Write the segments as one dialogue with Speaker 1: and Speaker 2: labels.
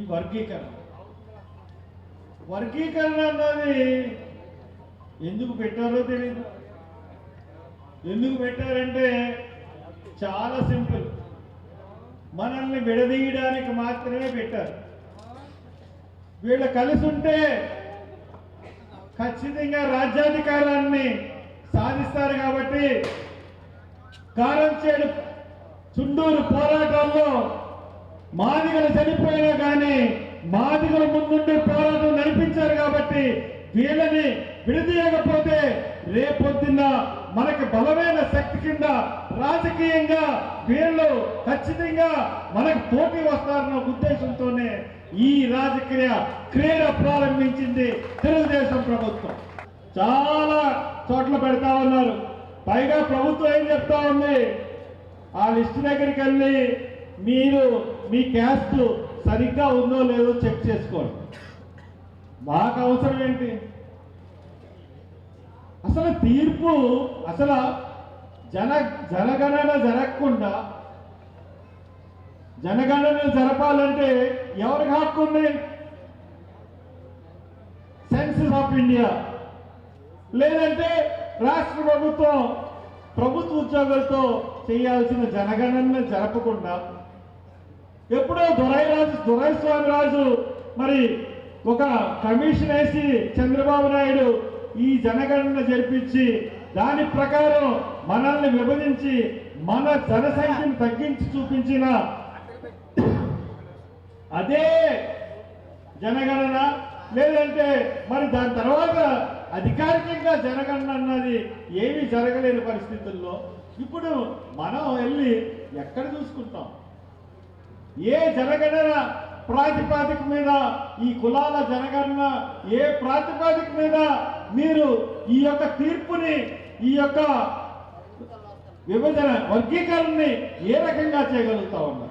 Speaker 1: ఈ వర్గీకరణ. వర్గీకరణ అన్నది ఎందుకు పెట్టారో తెలియదు ఎందుకు పెట్టారంటే చాలా సింపుల్. మనల్ని విడదీయడానికి మాత్రమే పెట్టారు. వీళ్ళు కలిసి ఉంటే ఖచ్చితంగా రాజ్యాధికారాన్ని సాధిస్తారు కాబట్టి కారంచేడు చుండూరు పోరాటంలో మాదిగలు చనిపోయినా కానీ మాదిగల ముందుండి పోరాటం నడిపించారు కాబట్టి వీళ్ళని విడదీయకపోతే రేపొద్దున్న మనకి బలమైన శక్తి కింద రాజకీయంగా వీళ్ళు ఖచ్చితంగా మనకు పోటీ వస్తారన్న ఉద్దేశంతోనే ఈ రాజకీయ క్రీడ ప్రారంభించింది తెలుగుదేశం ప్రభుత్వం. చాలా చోట్ల పెడతా ఉన్నారు. పైగా ప్రభుత్వం ఏం చెప్తా ఉంది? ఆ లిస్ట్ దగ్గరికి వెళ్ళి మీరు మీ క్యాస్ట్ సరిగ్గా ఉందో లేదో చెక్ చేసుకోండి. మాకు అవసరం ఏంటి? అసలు తీర్పు అసలు జన జనగణన జరగకుండా జనగణన జరపాలంటే ఎవరికి హక్కు ఉంది? సెన్సస్ ఆఫ్ ఇండియా లేదంటే రాష్ట్ర ప్రభుత్వం ప్రభుత్వ ఉద్యోగులతో చేయాల్సిన జనగణన జరపకుండా ఎప్పుడో దొరైరాజు దొరైస్వామి రాజు మరి ఒక కమిషన్ వేసి చంద్రబాబు నాయుడు ఈ జనగణన జరిపించి దాని ప్రకారం మనల్ని విభజించి మన జనసంఖ్యను తగ్గించి చూపించిన అదే జనగణన. లేదంటే మరి దాని తర్వాత అధికారికంగా జనగణన అన్నది ఏమీ జరగలేని పరిస్థితుల్లో ఇప్పుడు మనం వెళ్ళి ఎక్కడ చూసుకుంటాం? ఏ జనగణన ప్రాతిపాదిక మీద ఈ కులాల జనగణన ఏ ప్రాతిపాదిక మీద మీరు ఈ యొక్క తీర్పుని ఈ యొక్క విభజన వర్గీకరణని ఏ రకంగా చేయగలుగుతా ఉన్నారు?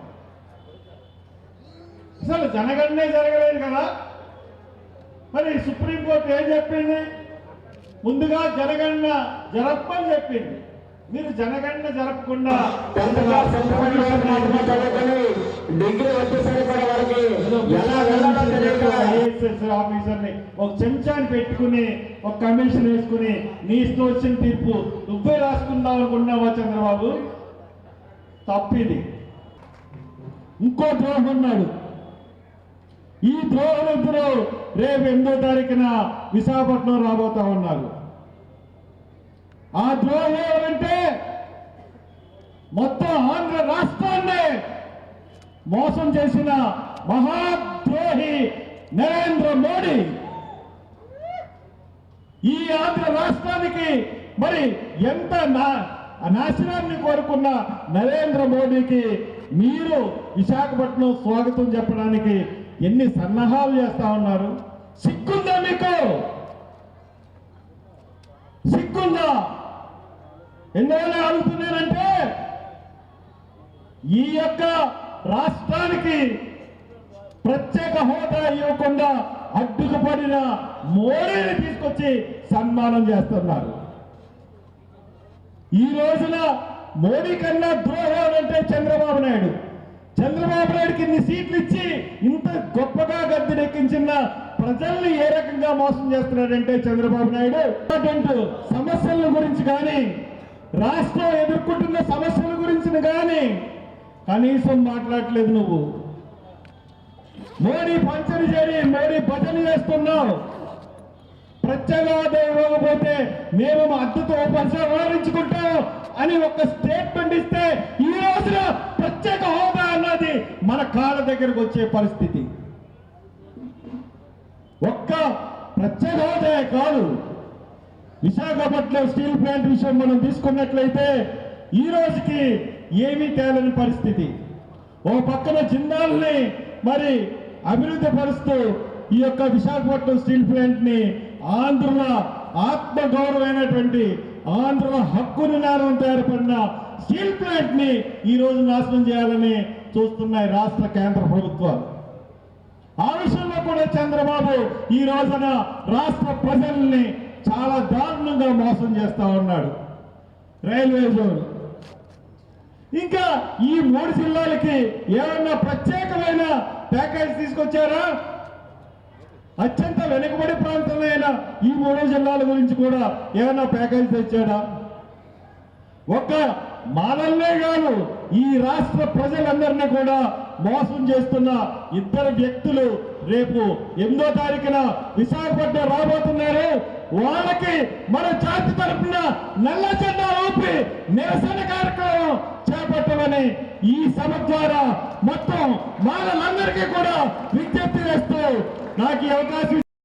Speaker 1: అసలు జనగణనే జరగలేదు కదా? మరి సుప్రీంకోర్టు ఏం చెప్పింది? ముందుగా జనగణన జరపని చెప్పింది. మీరు జనగణన జరపకుండా
Speaker 2: డిగ్రీ వచ్చేసరికి వారికి ఎలా వెళ్ళాలో
Speaker 1: ఆఫీసర్ని ఒక చెంచాని పెట్టుకుని ఒక కమిషన్ వేసుకుని నీ ఇష్టం వచ్చిన తీర్పు నువ్వే రాసుకుందాం అనుకున్నావా చంద్రబాబు? తప్పిది. ఇంకో ద్రోహం ఉన్నాడు ఈ ద్రోహులిద్దరూ రేపు ఎనిమిదో తారీఖున విశాఖపట్నం రాబోతా ఉన్నారు ఆ ద్రోహం ఎవరంటే మొత్తం ఆంధ్ర రాష్ట్రాన్ని మోసం చేసిన మహాద్రోహి నరేంద్ర మోడీ. ఈ ఆంధ్ర రాష్ట్రానికి మరి ఎంత నా నాశనాన్ని కోరుకున్న నరేంద్ర మోడీకి మీరు విశాఖపట్నం స్వాగతం చెప్పడానికి ఎన్ని సన్నాహాలు చేస్తా ఉన్నారు? సిగ్గుందా మీకు? సిగ్గుందా? ఎందువల్ల అడుగుతున్నానంటే ఈ యొక్క రాష్ట్రానికి ప్రత్యేక హోదా ఇవ్వకుండా అడ్డుకుపడిన మోడీని తీసుకొచ్చి సన్మానం చేస్తున్నారు. ఈ రోజున మోడీ కన్నా ద్రోహం అంటే చంద్రబాబు నాయుడు. చంద్రబాబు నాయుడుకి ఇన్ని సీట్లు ఇచ్చి ఇంత గొప్పగా గద్దెనెక్కించిన ప్రజల్ని ఏ రకంగా మోసం చేస్తున్నాడంటే చంద్రబాబు నాయుడు. సమస్యల గురించి కానీ రాష్ట్రం ఎదుర్కొంటున్న సమస్యల గురించి కానీ కనీసం మాట్లాడలేదు నువ్వు. మోడీ పంచని చేరి మోడీ భజన చేస్తున్నావు. ప్రత్యేక ఇవ్వకపోతే మేము మా అద్దెతో అని ఒక స్టేట్మెంట్ ఇస్తే ఈ రోజున ప్రత్యేక హోదా అన్నది మన కాళ్ళ దగ్గరకు వచ్చే పరిస్థితి. ఒక్క ప్రత్యేక హోదా కాదు. విశాఖపట్నం స్టీల్ ప్లాంట్ విషయం మనం తీసుకున్నట్లయితే ఈ రోజుకి ఏమీ తేలని పరిస్థితి. ఓ పక్కన జిందాల్ని మరి అభివృద్ధి పరుస్తూ ఈ యొక్క విశాఖపట్నం స్టీల్ ప్లాంట్ని ఆంధ్రుల ఆత్మగౌరవమైనటువంటి ఆంధ్రుల హక్కు నినాదం తయారుపడిన స్టీల్ ప్లాంట్ని ఈ రోజు నాశనం చేయాలని చూస్తున్నాయి రాష్ట్ర కేంద్ర ప్రభుత్వాలు. ఆ విషయంలో కూడా చంద్రబాబు ఈ రోజున రాష్ట్ర ప్రజల్ని చాలా దారుణంగా మోసం చేస్తా ఉన్నాడు రైల్వే జోన్. ఇంకా ఈ మూడు జిల్లాలకి ఏమన్నా ప్రత్యేకమైన ప్యాకేజ్ తీసుకొచ్చారా? అత్యంత వెనుకబడి ప్రాంతంలో అయినా ఈ మూడు జిల్లాల గురించి కూడా ఏమైనా ప్యాకేజ్ తెచ్చాడా? ఒక్క మానల్లే కాదు ఈ రాష్ట్ర ప్రజలందరినీ కూడా మోసం చేస్తున్న ఇద్దరు వ్యక్తులు రేపు ఎనిమిదో తారీఖున విశాఖపట్నం రాబోతున్నారు. వాళ్ళకి మన జాతి తరఫున నల్ల జెండా ఊపి నిరసన కార్యక్రమం చేపట్టమని ఈ సభ ద్వారా మొత్తం మానలందరికీ కూడా విజ్ఞప్తి చేస్తూ నాకు ఈ అవకాశం